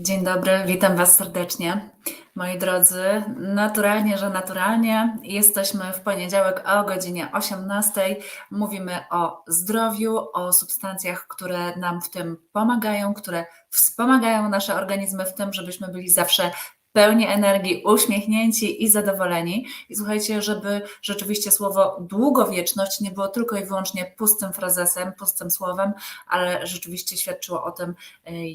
Dzień dobry, witam Was serdecznie. Moi drodzy, naturalnie, że naturalnie jesteśmy w poniedziałek o godzinie 18. Mówimy o zdrowiu, o substancjach, które nam w tym pomagają, które wspomagają nasze organizmy w tym, żebyśmy byli zawsze pełni energii, uśmiechnięci i zadowoleni. I słuchajcie, żeby rzeczywiście słowo długowieczność nie było tylko i wyłącznie pustym frazesem, pustym słowem, ale rzeczywiście świadczyło o tym, y,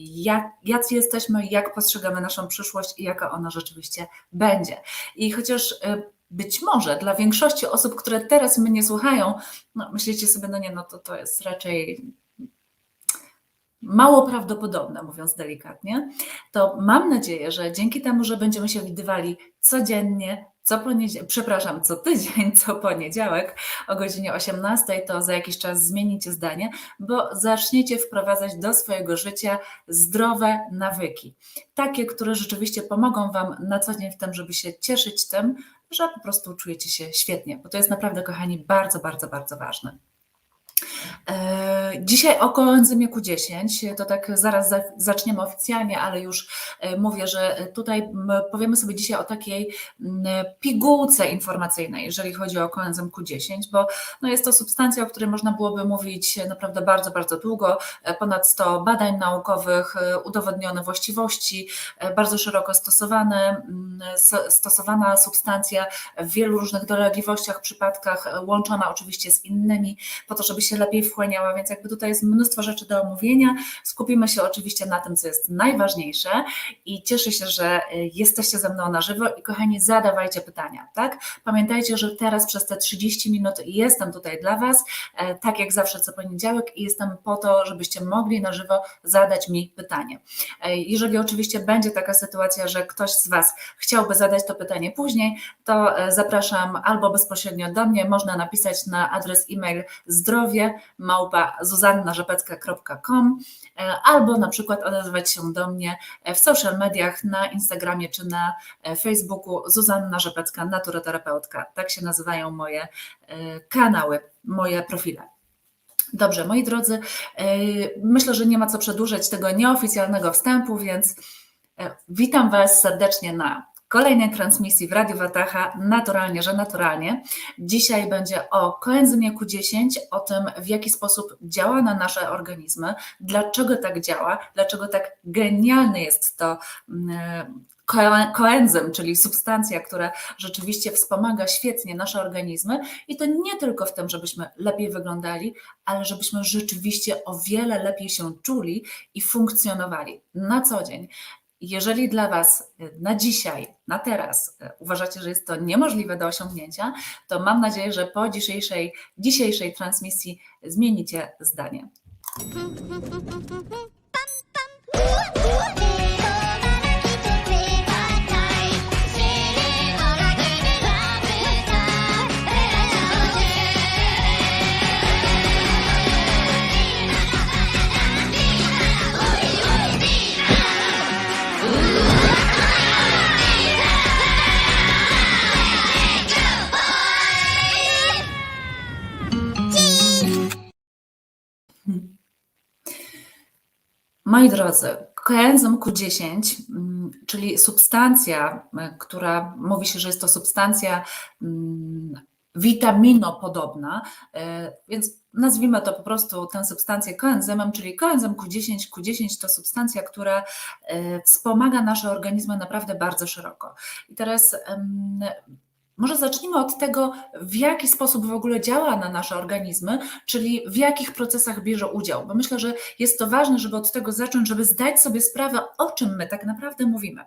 jak, jacy jesteśmy, jak postrzegamy naszą przyszłość i jaka ona rzeczywiście będzie. I chociaż y, być może dla większości osób, które teraz mnie słuchają, no myślicie sobie, no nie, no to to jest raczej mało prawdopodobne, mówiąc delikatnie, to mam nadzieję, że dzięki temu, że będziemy się widywali codziennie, co poniedziałek, przepraszam, co tydzień, co poniedziałek o godzinie 18, to za jakiś czas zmienicie zdanie, bo zaczniecie wprowadzać do swojego życia zdrowe nawyki. Takie, które rzeczywiście pomogą Wam na co dzień w tym, żeby się cieszyć tym, że po prostu czujecie się świetnie, bo to jest naprawdę, kochani, bardzo, bardzo, bardzo ważne. E, dzisiaj o koenzymie Q10, to tak zaraz zaczniemy oficjalnie, ale już e, mówię, że tutaj powiemy sobie dzisiaj o takiej pigułce informacyjnej, jeżeli chodzi o koenzym Q10, bo no jest to substancja, o której można byłoby mówić naprawdę bardzo, bardzo długo, e, ponad 100 badań naukowych, udowodnione właściwości, bardzo szeroko stosowane, stosowana substancja w wielu różnych dolegliwościach, przypadkach, łączona oczywiście z innymi, po to, żeby się lepiej wchłaniała, więc jakby tutaj jest mnóstwo rzeczy do omówienia. Skupimy się oczywiście na tym, co jest najważniejsze i cieszę się, że y, jesteście ze mną na żywo i kochani, zadawajcie pytania, tak? Pamiętajcie, że teraz przez te 30 minut jestem tutaj dla Was, e, tak jak zawsze co poniedziałek i jestem po to, żebyście mogli na żywo zadać mi pytanie. E, jeżeli oczywiście będzie taka sytuacja, że ktoś z Was chciałby zadać to pytanie później, to e, zapraszam albo bezpośrednio do mnie, można napisać na adres e-mail zdrowie małpa zuzannarzepecka.com e, albo na przykład odezwać się do mnie w social mediach na Instagramie czy na e, Facebooku Zuzanna Rzepecka, naturoterapeutka. Tak się nazywają moje e, kanały, moje profile. Dobrze, moi drodzy, myślę, że nie ma co przedłużać tego nieoficjalnego wstępu, więc witam Was serdecznie na kolejnej transmisji w Radiu Watacha, naturalnie, że naturalnie. Dzisiaj będzie o koenzymie Q10, o tym, w jaki sposób działa na nasze organizmy, dlaczego tak działa, dlaczego tak genialny jest to mm, koenzym, czyli substancja, która rzeczywiście wspomaga świetnie nasze organizmy i to nie tylko w tym, żebyśmy lepiej wyglądali, ale żebyśmy rzeczywiście o wiele lepiej się czuli i funkcjonowali na co dzień. Jeżeli dla Was y, na dzisiaj, na teraz y, uważacie, że jest to niemożliwe do osiągnięcia, to mam nadzieję, że po dzisiejszej, dzisiejszej transmisji zmienicie zdanie. Moi drodzy, koenzym Q10, mm, czyli substancja, e, która mówi się, że jest to substancja mm, witaminopodobna, e, więc nazwijmy to po prostu tę substancję koenzymem, czyli koenzym Q10. Q10 to substancja, która e, wspomaga nasze organizmy naprawdę bardzo szeroko. I teraz może zacznijmy od tego, w jaki sposób w ogóle działa na nasze organizmy, czyli w jakich procesach bierze udział, bo myślę, że jest to ważne, żeby od tego zacząć, żeby zdać sobie sprawę, o czym my tak naprawdę mówimy.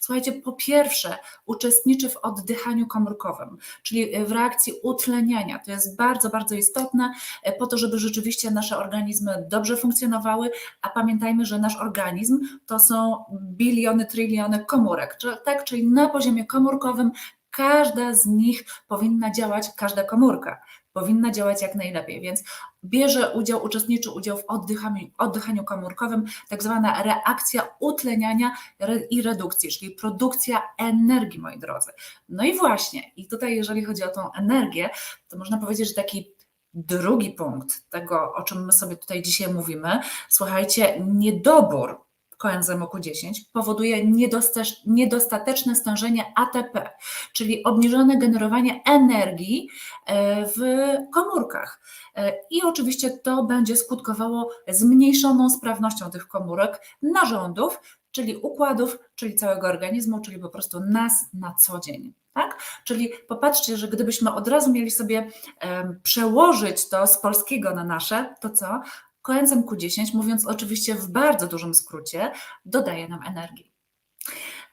Słuchajcie, po pierwsze, uczestniczy w oddychaniu komórkowym, czyli w reakcji utleniania. To jest bardzo, bardzo istotne e, po to, żeby rzeczywiście nasze organizmy dobrze funkcjonowały, a pamiętajmy, że nasz organizm to są biliony, tryliony komórek, tak, czyli na poziomie komórkowym każda z nich powinna działać, każda komórka powinna działać jak najlepiej, więc bierze udział, uczestniczy udział w oddychaniu, oddychaniu komórkowym, tak zwana reakcja utleniania i redukcji, czyli produkcja energii, moi drodzy. No i właśnie, i tutaj jeżeli chodzi o tą energię, to można powiedzieć, że taki drugi punkt tego, o czym my sobie tutaj dzisiaj mówimy, słuchajcie, niedobór koenzymu Q10 powoduje niedostateczne stężenie ATP, czyli obniżone generowanie energii e, w komórkach. E, I oczywiście to będzie skutkowało zmniejszoną sprawnością tych komórek, narządów, czyli układów, czyli całego organizmu, czyli po prostu nas na co dzień. Tak? Czyli popatrzcie, że gdybyśmy od razu mieli sobie przełożyć to z polskiego na nasze, to co? Koenzym Q10, mówiąc oczywiście w bardzo dużym skrócie, dodaje nam energii.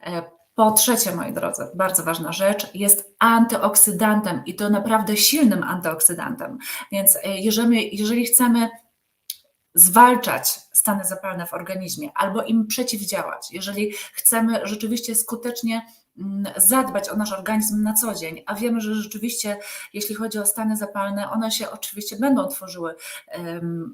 E, po trzecie, moi drodzy, bardzo ważna rzecz, jest antyoksydantem i to naprawdę silnym antyoksydantem. Więc e, jeżeli, jeżeli chcemy zwalczać stany zapalne w organizmie albo im przeciwdziałać, jeżeli chcemy rzeczywiście skutecznie zadbać o nasz organizm na co dzień, a wiemy, że rzeczywiście, jeśli chodzi o stany zapalne, one się oczywiście będą tworzyły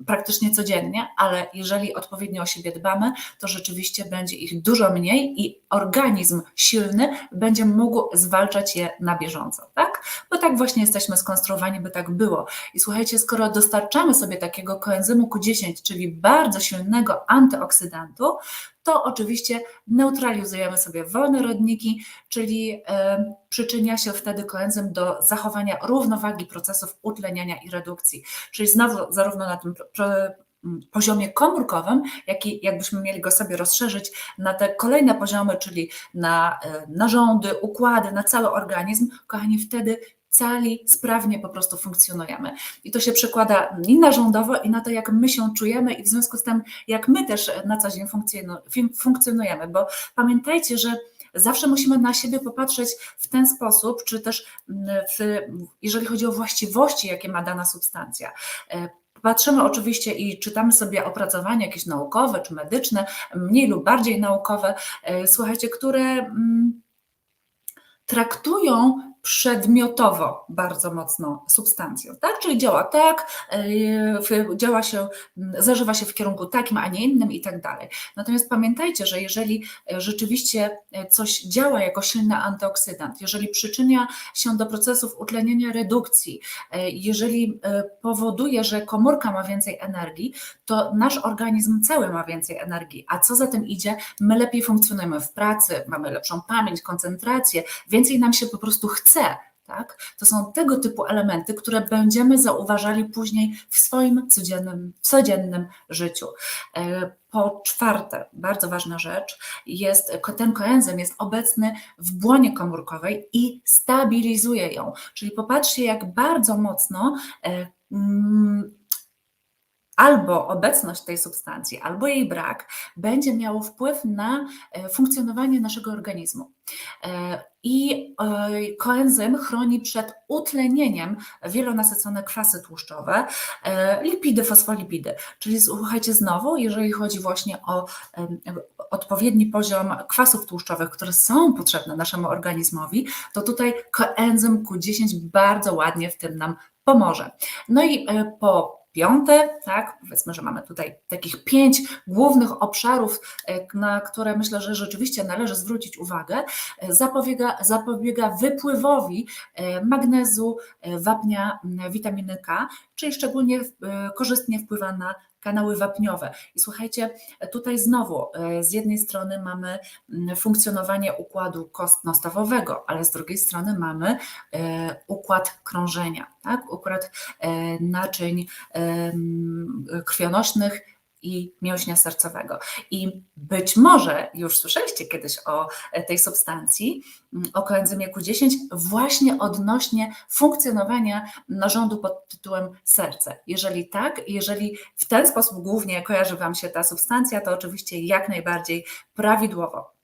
praktycznie codziennie, ale jeżeli odpowiednio o siebie dbamy, to rzeczywiście będzie ich dużo mniej i organizm silny będzie mógł zwalczać je na bieżąco, tak? Bo tak właśnie jesteśmy skonstruowani, by tak było. I słuchajcie, skoro dostarczamy sobie takiego koenzymu Q10, czyli bardzo silnego antyoksydantu, to oczywiście neutralizujemy sobie wolne rodniki, czyli przyczynia się wtedy koenzym do zachowania równowagi procesów utleniania i redukcji. Czyli znowu zarówno na tym poziomie komórkowym, jak i jakbyśmy mieli go sobie rozszerzyć na te kolejne poziomy, czyli na e, narządy, układy, na cały organizm, kochani, wtedy cali sprawnie po prostu funkcjonujemy. I to się przekłada i narządowo, i na to, jak my się czujemy, i w związku z tym, jak my też na co dzień funkcjonujemy, bo pamiętajcie, że zawsze musimy na siebie popatrzeć w ten sposób, czy też w, jeżeli chodzi o właściwości, jakie ma dana substancja. Patrzymy oczywiście i czytamy sobie opracowania jakieś naukowe czy medyczne, mniej lub bardziej naukowe, e, słuchajcie, które mm, traktują przedmiotowo bardzo mocno substancją, tak? Czyli działa tak, e, działa się, zażywa się w kierunku takim, a nie innym i tak dalej. Natomiast pamiętajcie, że jeżeli rzeczywiście coś działa jako silny antyoksydant, jeżeli przyczynia się do procesów utlenienia redukcji, jeżeli powoduje, że komórka ma więcej energii, to nasz organizm cały ma więcej energii. A co za tym idzie? My lepiej funkcjonujemy w pracy, mamy lepszą pamięć, koncentrację, więcej nam się po prostu chce Tak? To są tego typu elementy, które będziemy zauważali później w swoim codziennym, codziennym życiu. E, po czwarte, bardzo ważna rzecz, jest, ten koenzym jest obecny w błonie komórkowej i stabilizuje ją. Czyli popatrzcie, jak bardzo mocno e, mm, albo obecność tej substancji, albo jej brak będzie miało wpływ na e, funkcjonowanie naszego organizmu. E, I e, koenzym chroni przed utlenieniem wielonasycone kwasy tłuszczowe, lipidy, fosfolipidy. Czyli słuchajcie, znowu, jeżeli chodzi właśnie o odpowiedni poziom kwasów tłuszczowych, które są potrzebne naszemu organizmowi, to tutaj koenzym Q10 bardzo ładnie w tym nam pomoże. No i po piąte, tak, powiedzmy, że mamy tutaj takich pięć głównych obszarów, e, na które myślę, że rzeczywiście należy zwrócić uwagę, e, zapobiega, zapobiega wypływowi e, magnezu, wapnia, witaminy K, czyli szczególnie korzystnie wpływa na kanały wapniowe. I słuchajcie, tutaj znowu e, z jednej strony mamy mm, funkcjonowanie układu kostno-stawowego, ale z drugiej strony mamy e, układ krążenia, tak? układ e, naczyń krwionośnych, i mięśnia sercowego. I być może już słyszeliście kiedyś o e, tej substancji, mm, o koenzymie Q10, właśnie odnośnie funkcjonowania narządu pod tytułem serce. Jeżeli tak, jeżeli w ten sposób głównie kojarzy Wam się ta substancja, to oczywiście jak najbardziej prawidłowo.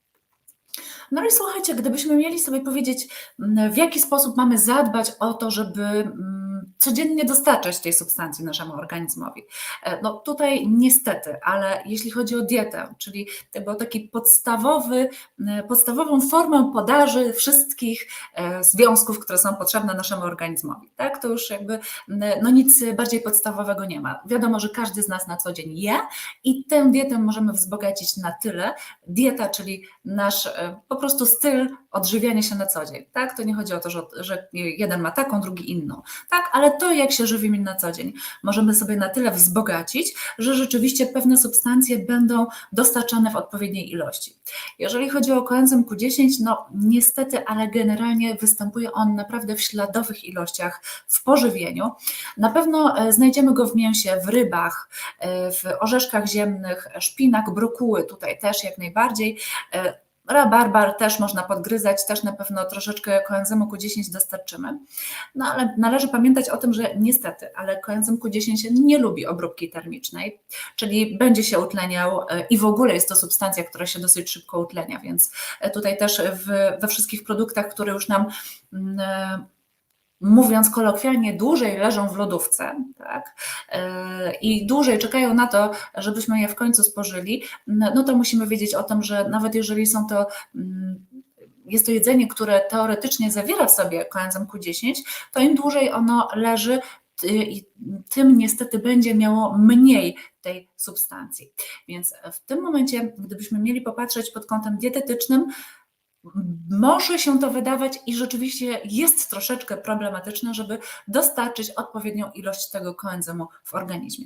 No i słuchajcie, gdybyśmy mieli sobie powiedzieć, mm, w jaki sposób mamy zadbać o to, żeby mm, codziennie dostarczać tej substancji naszemu organizmowi. E, no tutaj niestety, ale jeśli chodzi o dietę, czyli tego taki podstawowy, e, podstawową formę podaży wszystkich e, związków, które są potrzebne naszemu organizmowi, tak, to już jakby no nic bardziej podstawowego nie ma. Wiadomo, że każdy z nas na co dzień je i tę dietę możemy wzbogacić na tyle. Dieta, czyli nasz po prostu styl odżywiania się na co dzień, tak, to nie chodzi o to, że, że jeden ma taką, drugi inną, tak, ale to, jak się żywimy na co dzień, możemy sobie na tyle wzbogacić, że rzeczywiście pewne substancje będą dostarczane w odpowiedniej ilości. Jeżeli chodzi o koenzym Q10, no niestety, ale generalnie występuje on naprawdę w śladowych ilościach w pożywieniu. Na pewno e, znajdziemy go w mięsie, w rybach, e, w orzeszkach ziemnych, szpinak, brokuły tutaj też jak najbardziej. Rabarbar też można podgryzać, też na pewno troszeczkę koenzymu Q10 dostarczymy. No ale należy pamiętać o tym, że niestety, ale koenzym Q10 nie lubi obróbki termicznej, czyli będzie się utleniał e, i w ogóle jest to substancja, która się dosyć szybko utlenia, więc e, tutaj też w, we wszystkich produktach, które już nam mm, e, mówiąc kolokwialnie, dłużej leżą w lodówce tak? E, i dłużej czekają na to, żebyśmy je w końcu spożyli, no to musimy wiedzieć o tym, że nawet jeżeli są to mm, jest to jedzenie, które teoretycznie zawiera w sobie koenzym Q10, to im dłużej ono leży, tym niestety będzie miało mniej tej substancji. Więc w tym momencie, gdybyśmy mieli popatrzeć pod kątem dietetycznym, może się to wydawać i rzeczywiście jest troszeczkę problematyczne, żeby dostarczyć odpowiednią ilość tego koenzymu w organizmie.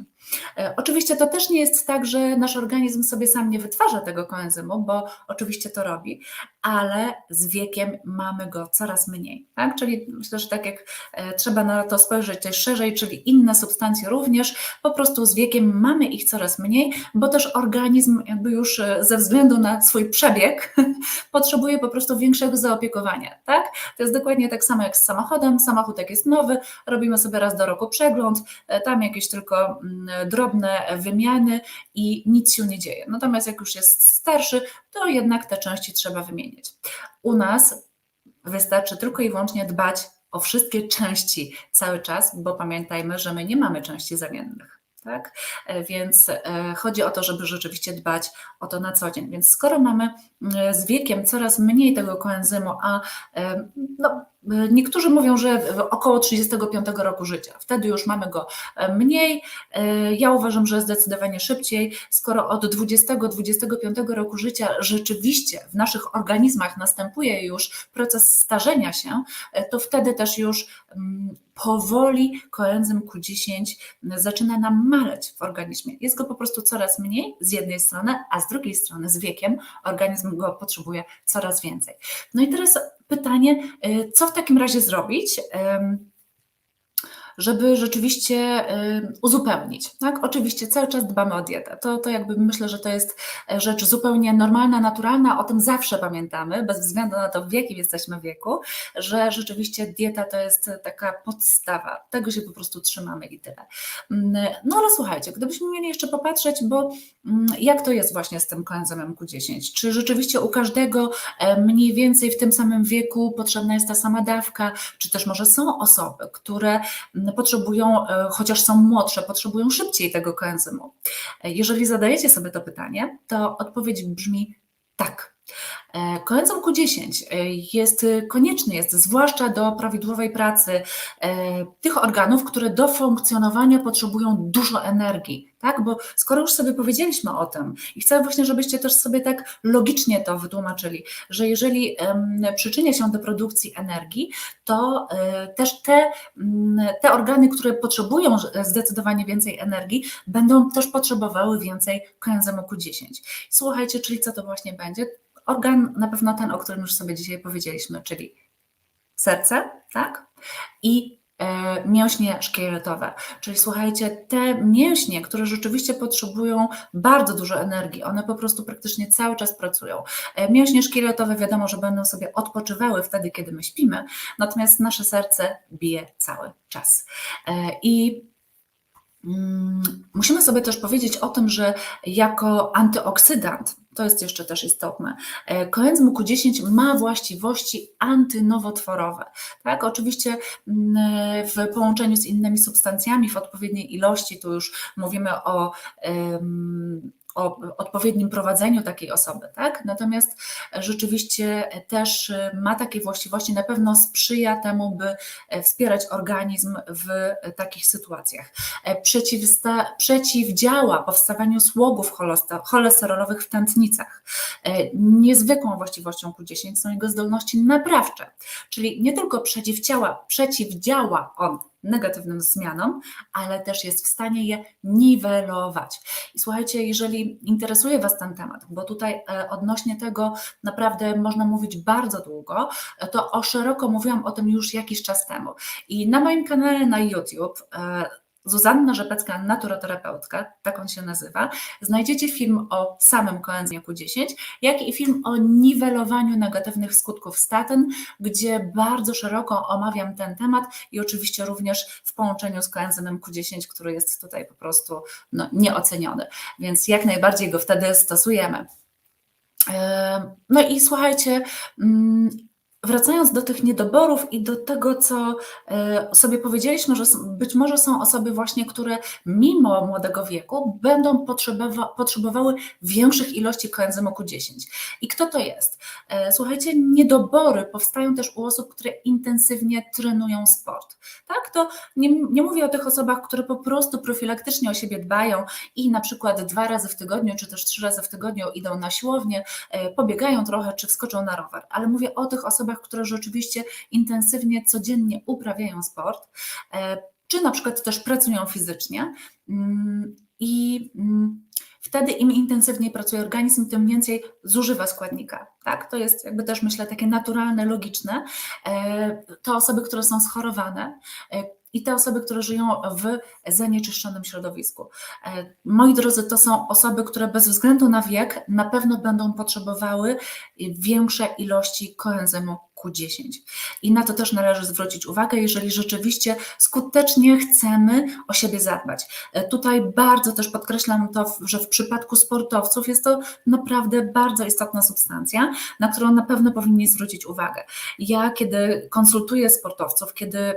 E, oczywiście to też nie jest tak, że nasz organizm sobie sam nie wytwarza tego koenzymu, bo oczywiście to robi, ale z wiekiem mamy go coraz mniej. Tak? Czyli myślę, że tak jak e, trzeba na to spojrzeć też szerzej, czyli inne substancje również, po prostu z wiekiem mamy ich coraz mniej, bo też organizm jakby już e, ze względu na swój przebieg potrzebuje po prostu większego zaopiekowania, tak? To jest dokładnie tak samo jak z samochodem. Samochód jak jest nowy, robimy sobie raz do roku przegląd, e, tam jakieś tylko mm, drobne wymiany i nic się nie dzieje. Natomiast jak już jest starszy, to jednak te części trzeba wymienić. U nas wystarczy tylko i wyłącznie dbać o wszystkie części cały czas, bo pamiętajmy, że my nie mamy części zamiennych. Tak? E, więc e, chodzi o to, żeby rzeczywiście dbać o to na co dzień. Więc skoro mamy e, z wiekiem coraz mniej tego koenzymu, a no, Niektórzy mówią, że około 35 roku życia. Wtedy już mamy go mniej. Ja uważam, że zdecydowanie szybciej. Skoro od 20-25 roku życia rzeczywiście w naszych organizmach następuje już proces starzenia się, to wtedy też już mm, powoli koenzym Q10 zaczyna nam maleć w organizmie. Jest go po prostu coraz mniej z jednej strony, a z drugiej strony z wiekiem organizm go potrzebuje coraz więcej. No i teraz pytanie, y, co w takim razie zrobić? Żeby rzeczywiście uzupełnić. Tak? Oczywiście cały czas dbamy o dietę. To, to jakby myślę, że to jest e, rzecz zupełnie normalna, naturalna, o tym zawsze pamiętamy, bez względu na to, w jakim jesteśmy wieku, że rzeczywiście dieta to jest taka podstawa. Tego się po prostu trzymamy i tyle. Mm, no ale słuchajcie, gdybyśmy mieli jeszcze popatrzeć, bo mm, jak to jest właśnie z tym koenzymem Q10? Czy rzeczywiście u każdego e, mniej więcej w tym samym wieku potrzebna jest ta sama dawka, czy też może są osoby, które mm, potrzebują, e, chociaż są młodsze, potrzebują szybciej tego koenzymu. E, jeżeli zadajecie sobie to pytanie, to odpowiedź brzmi tak. E, koenzym Q10 jest konieczny, jest zwłaszcza do prawidłowej pracy tych organów, które do funkcjonowania potrzebują dużo energii tak? Bo skoro już sobie powiedzieliśmy o tym i chcę właśnie, żebyście też sobie tak logicznie to wytłumaczyli, że jeżeli przyczynia się do produkcji energii, to e, też te, mm, te organy, które potrzebują zdecydowanie więcej energii, będą też potrzebowały więcej koenzymu Q10. Słuchajcie, czyli co to właśnie będzie? Organ na pewno ten, o którym już sobie dzisiaj powiedzieliśmy, czyli serce, tak? I E, mięśnie szkieletowe. Czyli słuchajcie, te mięśnie, które rzeczywiście potrzebują bardzo dużo energii, one po prostu praktycznie cały czas pracują. E, mięśnie szkieletowe wiadomo, że będą sobie odpoczywały wtedy, kiedy my śpimy, natomiast nasze serce bije cały czas. E, I Musimy sobie też powiedzieć o tym, że jako antyoksydant to jest jeszcze też istotne. E, koenzym Q10 ma właściwości antynowotworowe. Tak, oczywiście mm, w połączeniu z innymi substancjami w odpowiedniej ilości, tu już mówimy o o odpowiednim prowadzeniu takiej osoby, tak? Natomiast rzeczywiście też ma takie właściwości, na pewno sprzyja temu, by wspierać organizm w takich sytuacjach. Przeciwsta, przeciwdziała powstawaniu słogów cholesterolowych w tętnicach. Niezwykłą właściwością Q10 są jego zdolności naprawcze, czyli nie tylko przeciwdziała, przeciwdziała on negatywnym zmianom, ale też jest w stanie je niwelować. I słuchajcie, jeżeli interesuje Was ten temat, bo tutaj e, odnośnie tego naprawdę można mówić bardzo długo, e, to o szeroko mówiłam o tym już jakiś czas temu. I na moim kanale na YouTube e, Zuzanna Rzepecka, naturoterapeutka, tak on się nazywa, znajdziecie film o samym koenzymie Q10, jak i film o niwelowaniu negatywnych skutków statyn, gdzie bardzo szeroko omawiam ten temat i oczywiście również w połączeniu z koenzymem Q10, który jest tutaj po prostu no, nieoceniony, więc jak najbardziej go wtedy stosujemy. No i słuchajcie, mm, Wracając do tych niedoborów i do tego, co e, sobie powiedzieliśmy, że być może są osoby właśnie, które mimo młodego wieku będą potrzebowa potrzebowały większych ilości koenzymu Q10. I kto to jest? E, słuchajcie, niedobory powstają też u osób, które intensywnie trenują sport. Tak, to nie, nie mówię o tych osobach, które po prostu profilaktycznie o siebie dbają i na przykład dwa razy w tygodniu, czy też trzy razy w tygodniu idą na siłownię, e, pobiegają trochę, czy wskoczą na rower, ale mówię o tych osobach, które rzeczywiście intensywnie, codziennie uprawiają sport, e, czy na przykład też pracują fizycznie. Mm, I mm, wtedy im intensywniej pracuje organizm, tym więcej zużywa składnika. Tak? To jest jakby też myślę takie naturalne, logiczne. E, to osoby, które są schorowane, e, i te osoby, które żyją w zanieczyszczonym środowisku. E, moi drodzy, to są osoby, które bez względu na wiek na pewno będą potrzebowały większe ilości koenzymu Q10. I na to też należy zwrócić uwagę, jeżeli rzeczywiście skutecznie chcemy o siebie zadbać. E, tutaj bardzo też podkreślam to, że w przypadku sportowców jest to naprawdę bardzo istotna substancja, na którą na pewno powinni zwrócić uwagę. Ja, kiedy konsultuję sportowców, kiedy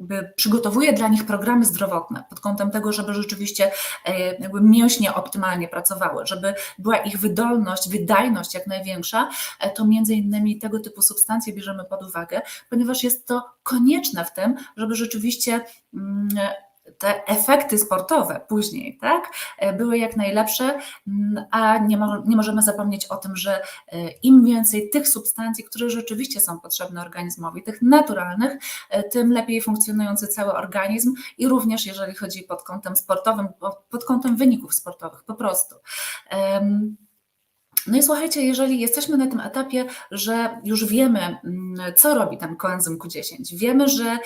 mm, przygotowuje dla nich programy zdrowotne pod kątem tego, żeby rzeczywiście e, jakby mięśnie optymalnie pracowały, żeby była ich wydolność, wydajność jak największa, e, to między innymi tego typu substancje bierzemy pod uwagę, ponieważ jest to konieczne w tym, żeby rzeczywiście mm, te efekty sportowe później, tak, e, były jak najlepsze, mm, a nie, mo nie możemy zapomnieć o tym, że e, im więcej tych substancji, które rzeczywiście są potrzebne organizmowi, tych naturalnych, e, tym lepiej funkcjonujący cały organizm i również jeżeli chodzi pod kątem sportowym, pod kątem wyników sportowych po prostu. No i słuchajcie, jeżeli jesteśmy na tym etapie, że już wiemy, mm, co robi ten koenzym Q10, wiemy, że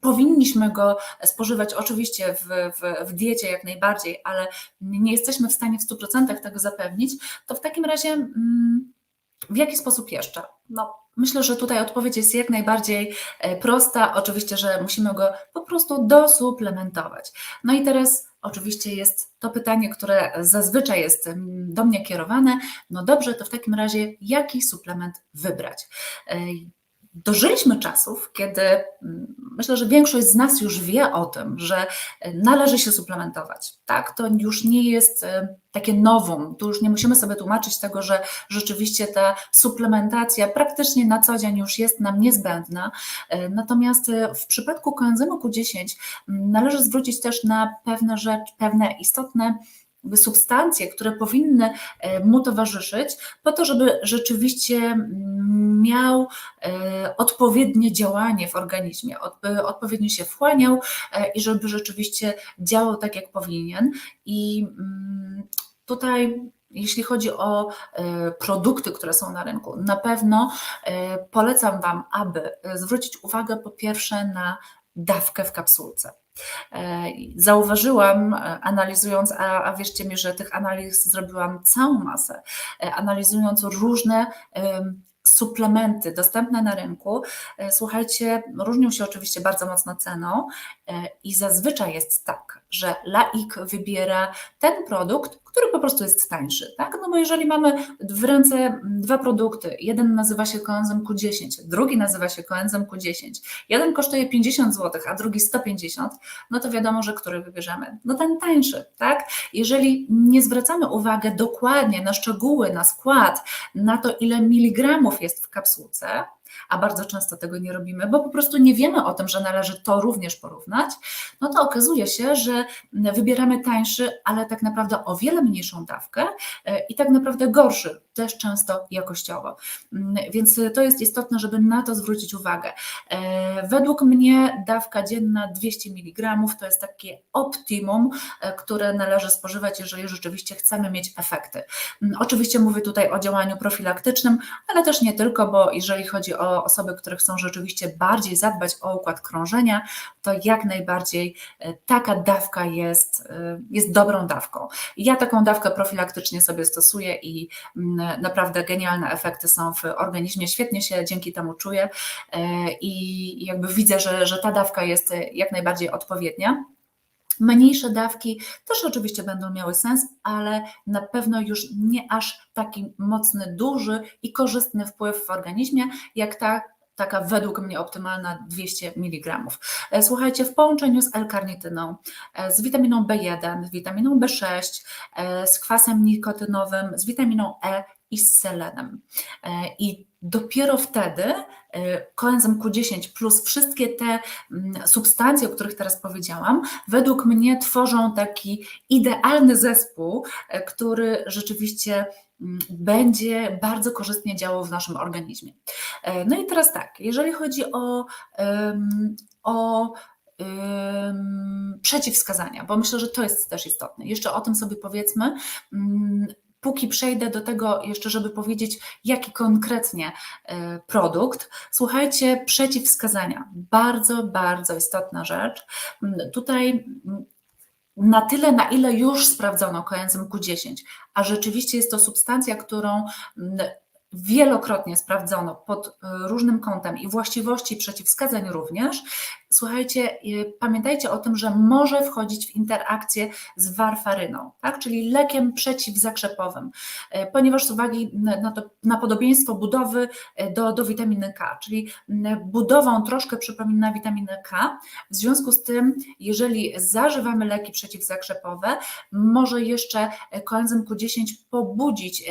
powinniśmy go spożywać oczywiście w, w, w, diecie jak najbardziej, ale nie jesteśmy w stanie w 100% tego zapewnić, to w takim razie mm, w jaki sposób jeszcze? No, myślę, że tutaj odpowiedź jest jak najbardziej e, prosta. Oczywiście, że musimy go po prostu dosuplementować. No i teraz oczywiście jest to pytanie, które zazwyczaj jest mm, do mnie kierowane. No dobrze, to w takim razie jaki suplement wybrać? E, dożyliśmy czasów, kiedy mm, myślę, że większość z nas już wie o tym, że należy się suplementować. Tak, to już nie jest e, takie nowum. Tu już nie musimy sobie tłumaczyć tego, że rzeczywiście ta suplementacja praktycznie na co dzień już jest nam niezbędna. E, natomiast e, w przypadku koenzymu Q10 należy zwrócić też na pewne rzeczy, pewne istotne substancje, które powinny e, mu towarzyszyć, po to, żeby rzeczywiście mm, miał e, odpowiednie działanie w organizmie, odpowiednio się wchłaniał e, i żeby rzeczywiście działał tak, jak powinien. I mm, tutaj jeśli chodzi o produkty, które są na rynku, na pewno polecam Wam, aby zwrócić uwagę po pierwsze na dawkę w kapsułce. E, zauważyłam, e, analizując, a, a wierzcie mi, że tych analiz zrobiłam całą masę, e, analizując różne suplementy dostępne na rynku, słuchajcie, różnią się oczywiście bardzo mocno ceną i zazwyczaj jest tak, że laik wybiera ten produkt, który po prostu jest tańszy, tak? No bo jeżeli mamy w ręce dwa produkty, jeden nazywa się koenzym Q10, drugi nazywa się koenzym Q10, jeden kosztuje 50 zł, a drugi 150, no to wiadomo, że który wybierzemy. No ten tańszy, tak? Jeżeli nie zwracamy uwagi dokładnie na szczegóły, na skład, na to, ile miligramów jest w kapsułce, a bardzo często tego nie robimy, bo po prostu nie wiemy o tym, że należy to również porównać, no to okazuje się, że wybieramy tańszy, ale tak naprawdę o wiele mniejszą dawkę e, i tak naprawdę gorszy, też często jakościowo. Mm, więc to jest istotne, żeby na to zwrócić uwagę. E, według mnie dawka dzienna 200 mg to jest takie optimum, e, które należy spożywać, jeżeli rzeczywiście chcemy mieć efekty. Mm, oczywiście mówię tutaj o działaniu profilaktycznym, ale też nie tylko, bo jeżeli chodzi o osoby, które chcą rzeczywiście bardziej zadbać o układ krążenia, to jak najbardziej e, taka dawka jest, jest dobrą dawką. Ja taką dawkę profilaktycznie sobie stosuję i mm, naprawdę genialne efekty są w organizmie, świetnie się dzięki temu czuję i jakby widzę, że, że ta dawka jest jak najbardziej odpowiednia. Mniejsze dawki też oczywiście będą miały sens, ale na pewno już nie aż taki mocny, duży i korzystny wpływ w organizmie, jak ta taka według mnie optymalna 200 mg. E, słuchajcie, w połączeniu z L-karnityną, e, z witaminą B1, z witaminą B6, e, z kwasem nikotynowym, z witaminą E i z selenem. I dopiero wtedy koenzym Q10 plus wszystkie te mm, substancje, o których teraz powiedziałam, według mnie tworzą taki idealny zespół, który rzeczywiście mm, będzie bardzo korzystnie działał w naszym organizmie. E, no i teraz tak, jeżeli chodzi o, o przeciwwskazania, bo myślę, że to jest też istotne. Jeszcze o tym sobie powiedzmy. Mm, póki przejdę do tego jeszcze, żeby powiedzieć, jaki konkretnie e, produkt, słuchajcie, przeciwwskazania. Bardzo, bardzo istotna rzecz. Mm, tutaj mm, na tyle, na ile już sprawdzono koenzym Q10, a rzeczywiście jest to substancja, którą wielokrotnie sprawdzono pod e, różnym kątem i właściwości przeciwwskazań również, słuchajcie, pamiętajcie o tym, że może wchodzić w interakcję z warfaryną, tak? czyli lekiem przeciwzakrzepowym, e, ponieważ z uwagi na, to, na podobieństwo budowy e, do, do witaminy K, czyli budową troszkę przypomina witaminę K, w związku z tym, jeżeli zażywamy leki przeciwzakrzepowe, może jeszcze koenzym Q10 pobudzić,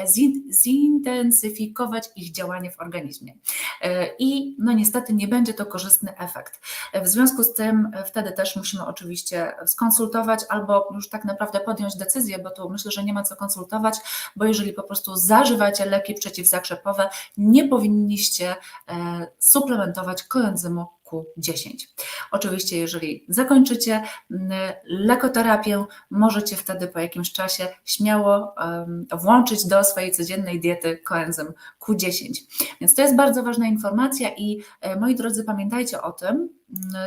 zintensyfikować ich działanie w organizmie. E, I no niestety nie będzie to korzystny efekt. W związku z tym e, wtedy też musimy oczywiście skonsultować albo już tak naprawdę podjąć decyzję, bo tu myślę, że nie ma co konsultować, bo jeżeli po prostu zażywacie leki przeciwzakrzepowe, nie powinniście e, suplementować koenzymu Q10. Oczywiście, jeżeli zakończycie lekoterapię, możecie wtedy po jakimś czasie śmiało włączyć do swojej codziennej diety koenzym Q10. Więc to jest bardzo ważna informacja i e, moi drodzy, pamiętajcie o tym,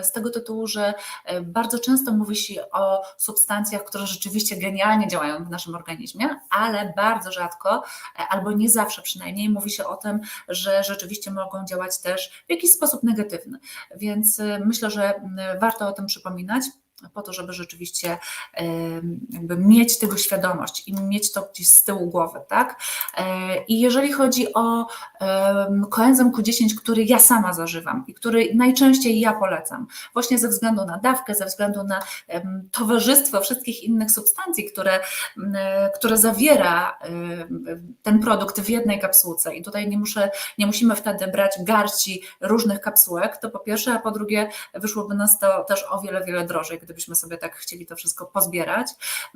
z tego tytułu, że e, bardzo często mówi się o substancjach, które rzeczywiście genialnie działają w naszym organizmie, ale bardzo rzadko, e, albo nie zawsze przynajmniej, mówi się o tym, że rzeczywiście mogą działać też w jakiś sposób negatywny. Więc myślę, że warto o tym przypominać po to, żeby rzeczywiście jakby mieć tego świadomość i mieć to gdzieś z tyłu głowy, tak? E, I jeżeli chodzi o koenzym Q10, który ja sama zażywam i który najczęściej ja polecam, właśnie ze względu na dawkę, ze względu na towarzystwo wszystkich innych substancji, które, które zawiera ten produkt w jednej kapsułce i tutaj nie muszę, nie musimy wtedy brać garści różnych kapsułek, to po pierwsze, a po drugie wyszłoby nas to też o wiele, wiele drożej, gdybyśmy sobie tak chcieli to wszystko pozbierać.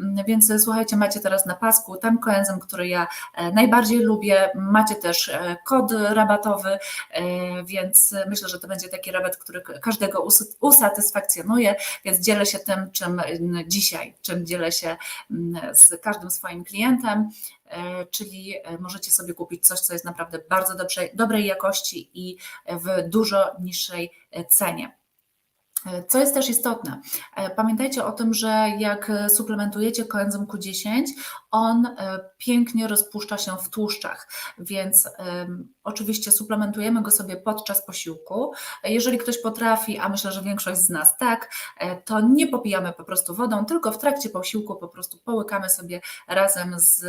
Mm, więc słuchajcie, macie teraz na pasku ten koenzym, który ja e, najbardziej lubię. Macie też e, kod rabatowy, e, więc myślę, że to będzie taki rabat, który każdego usatysfakcjonuje, więc dzielę się tym, czym dzisiaj, czym dzielę się z każdym swoim klientem czyli możecie sobie kupić coś, co jest naprawdę bardzo dobrze, dobrej jakości i w dużo niższej cenie. Co jest też istotne, e, pamiętajcie o tym, że jak suplementujecie koenzym Q10, on e, pięknie rozpuszcza się w tłuszczach, więc oczywiście suplementujemy go sobie podczas posiłku. Jeżeli ktoś potrafi, a myślę, że większość z nas tak, e, to nie popijamy po prostu wodą, tylko w trakcie posiłku po prostu połykamy sobie razem z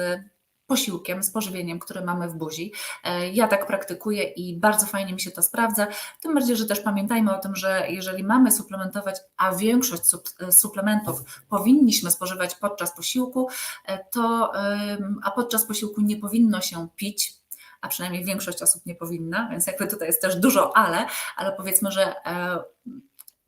posiłkiem, z pożywieniem, które mamy w buzi. E, ja tak praktykuję i bardzo fajnie mi się to sprawdza. Tym bardziej, że też pamiętajmy o tym, że jeżeli mamy suplementować, a większość e, suplementów powinniśmy spożywać podczas posiłku, e, to a podczas posiłku nie powinno się pić a przynajmniej większość osób nie powinna, więc jakby tutaj jest też dużo ale, ale powiedzmy, że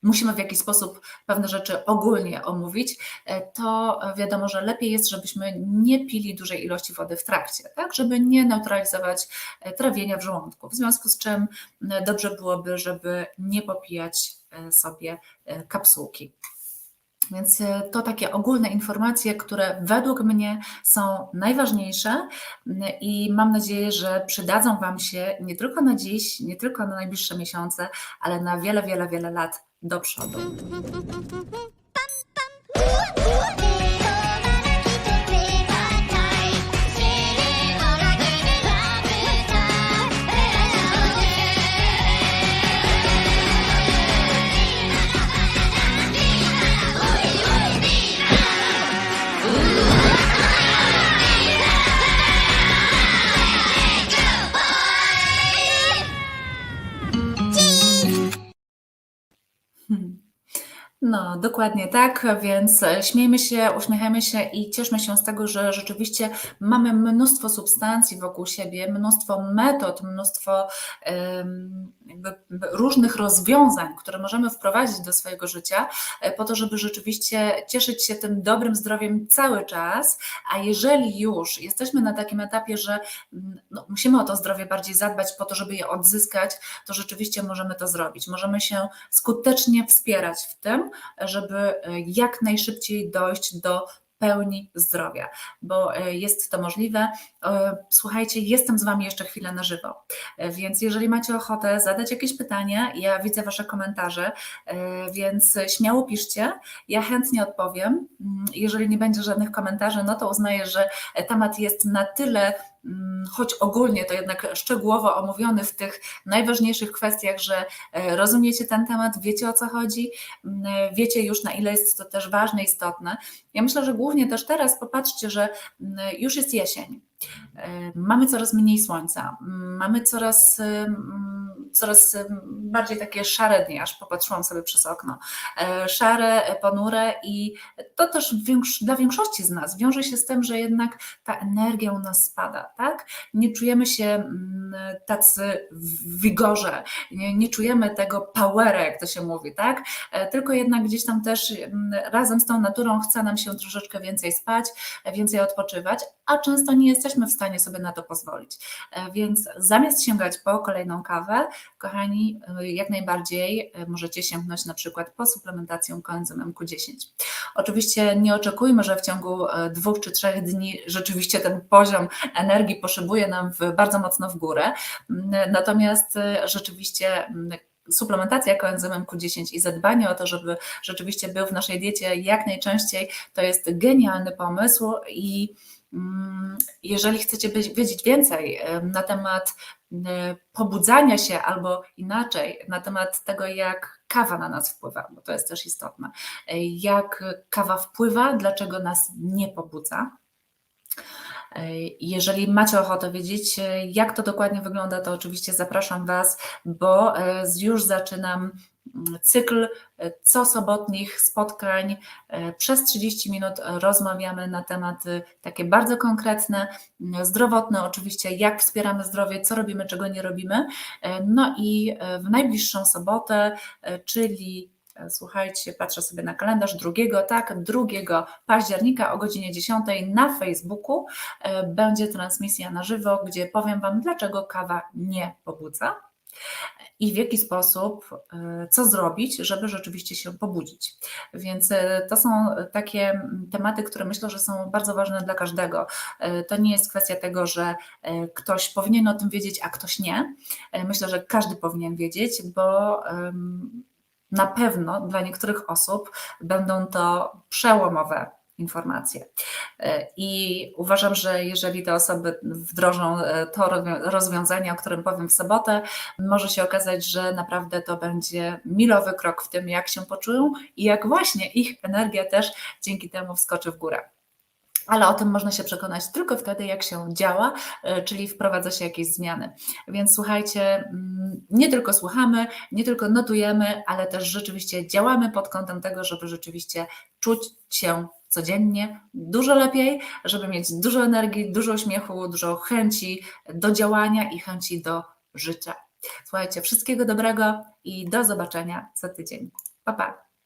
musimy w jakiś sposób pewne rzeczy ogólnie omówić, e, to wiadomo, że lepiej jest, żebyśmy nie pili dużej ilości wody w trakcie, tak, żeby nie neutralizować e, trawienia w żołądku. W związku z czym e, dobrze byłoby, żeby nie popijać sobie kapsułki. Więc to takie ogólne informacje, które według mnie są najważniejsze i mam nadzieję, że przydadzą Wam się nie tylko na dziś, nie tylko na najbliższe miesiące, ale na wiele, wiele, wiele lat do przodu. No, dokładnie tak, więc śmiejmy się, uśmiechajmy się i cieszmy się z tego, że rzeczywiście mamy mnóstwo substancji wokół siebie, mnóstwo metod, mnóstwo jakby różnych rozwiązań, które możemy wprowadzić do swojego życia, e, po to, żeby rzeczywiście cieszyć się tym dobrym zdrowiem cały czas. A jeżeli już jesteśmy na takim etapie, że mm, no, musimy o to zdrowie bardziej zadbać, po to, żeby je odzyskać, to rzeczywiście możemy to zrobić. Możemy się skutecznie wspierać w tym, żeby e, jak najszybciej dojść do pełni zdrowia, bo e, jest to możliwe. E, słuchajcie, jestem z Wami jeszcze chwilę na żywo, więc jeżeli macie ochotę zadać jakieś pytania, ja widzę Wasze komentarze, więc śmiało piszcie, ja chętnie odpowiem. Mm, jeżeli nie będzie żadnych komentarzy, no to uznaję, że temat jest na tyle choć ogólnie to jednak szczegółowo omówiony w tych najważniejszych kwestiach, że e, rozumiecie ten temat, wiecie o co chodzi, mm, wiecie już na ile jest to też ważne, istotne. Ja myślę, że głównie też teraz popatrzcie, że mm, już jest jesień. E, mamy coraz mniej słońca, mamy coraz, coraz bardziej takie szare dni, aż popatrzyłam sobie przez okno. E, szare, ponure i to też dla większości z nas wiąże się z tym, że jednak ta energia u nas spada, tak? Nie czujemy się tacy w wigorze, nie, nie czujemy tego powera, jak to się mówi, tak? E, tylko jednak gdzieś tam też razem z tą naturą chce nam się troszeczkę więcej spać, więcej odpoczywać, a często nie jesteśmy w stanie sobie na to pozwolić. E, więc zamiast sięgać po kolejną kawę, kochani, e, jak najbardziej e, możecie sięgnąć na przykład po suplementację koenzymem Q10. Oczywiście nie oczekujmy, że w ciągu dwóch czy trzech dni rzeczywiście ten poziom energii poszybuje nam w, bardzo mocno w górę, natomiast rzeczywiście suplementacja koenzymem Q10 i zadbanie o to, żeby rzeczywiście był w naszej diecie jak najczęściej, to jest genialny pomysł i Mm, jeżeli chcecie wiedzieć więcej na temat pobudzania się albo inaczej, na temat tego, jak kawa na nas wpływa, bo to jest też istotne, jak kawa wpływa, dlaczego nas nie pobudza. Jeżeli macie ochotę wiedzieć, jak to dokładnie wygląda, to oczywiście zapraszam Was, bo e, już zaczynam cykl e, cosobotnich spotkań. Przez 30 minut rozmawiamy na tematy takie bardzo konkretne, zdrowotne oczywiście, jak wspieramy zdrowie, co robimy, czego nie robimy. E, no i w najbliższą sobotę, czyli słuchajcie, patrzę sobie na kalendarz drugiego, tak, 2 października o godzinie 10 na Facebooku będzie transmisja na żywo, gdzie powiem Wam, dlaczego kawa nie pobudza i w jaki sposób, e, co zrobić, żeby rzeczywiście się pobudzić. Więc e, to są takie tematy, które myślę, że są bardzo ważne dla każdego. E, to nie jest kwestia tego, że ktoś powinien o tym wiedzieć, a ktoś nie. Myślę, że każdy powinien wiedzieć, bo na pewno dla niektórych osób będą to przełomowe informacje. E, I uważam, że jeżeli te osoby wdrożą e, to rozwiązanie, o którym powiem w sobotę, może się okazać, że naprawdę to będzie milowy krok w tym, jak się poczują i jak właśnie ich energia też dzięki temu wskoczy w górę ale o tym można się przekonać tylko wtedy, jak się działa, e, czyli wprowadza się jakieś zmiany. Więc słuchajcie, mm, nie tylko słuchamy, nie tylko notujemy, ale też rzeczywiście działamy pod kątem tego, żeby rzeczywiście czuć się codziennie, dużo lepiej, żeby mieć dużo energii, dużo uśmiechu, dużo chęci do działania i chęci do życia. Słuchajcie, wszystkiego dobrego i do zobaczenia za tydzień. Pa, pa.